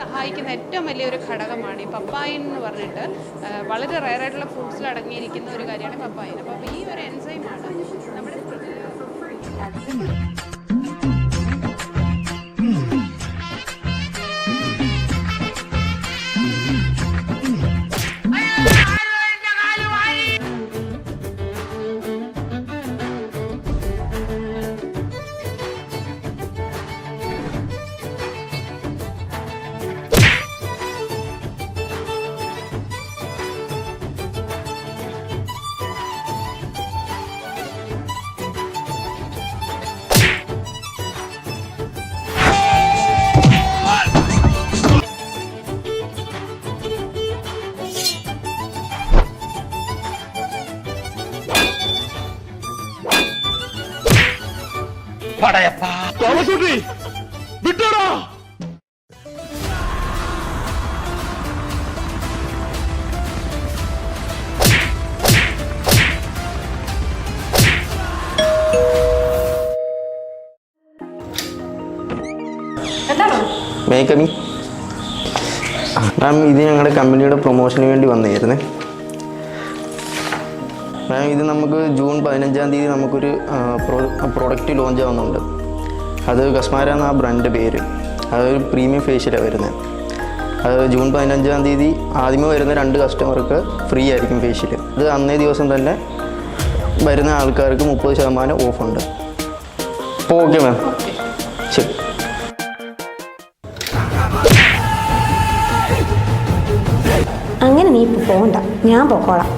സഹായിക്കുന്ന ഏറ്റവും വലിയൊരു ഘടകമാണ് ഈ പപ്പായൻ എന്ന് പറഞ്ഞിട്ട് വളരെ റയറായിട്ടുള്ള ഫ്രൂട്ട്സിൽ അടങ്ങിയിരിക്കുന്ന ഒരു കാര്യമാണ് പപ്പായൻ. അപ്പോൾ ഈ ഒരു തോമസുട്ടി വിട്ടോടാ. മേക്കമി മാം ഇത് ഞങ്ങളുടെ കമ്പനിയുടെ പ്രൊമോഷന് വേണ്ടി വന്നായിരുന്നേ മാം ഇത് നമുക്ക് ജൂൺ പതിനഞ്ചാം തീയതി നമുക്കൊരു പ്രോഡക്റ്റ് ലോഞ്ച് ആവുന്നുണ്ട്. അത് കസ്മാര എന്ന ആ ബ്രാൻഡിന്റെ പേര്. അതൊരു പ്രീമിയം ഫേഷ്യലാണ് വരുന്നത്. അത് ജൂൺ പതിനഞ്ചാം തീയതി ആദ്യമേ വരുന്ന രണ്ട് കസ്റ്റമർക്ക് ഫ്രീ ആയിരിക്കും ഫേഷ്യൽ അത് അന്നേ ദിവസം തന്നെ വരുന്ന ആൾക്കാർക്ക് മുപ്പത് ശതമാനം ഓഫുണ്ട് അപ്പോൾ ഓക്കെ മാം. ശരി. അങ്ങനെ നീ ഇപ്പോൾ പോകണ്ട ഞാൻ പൊക്കോളാം.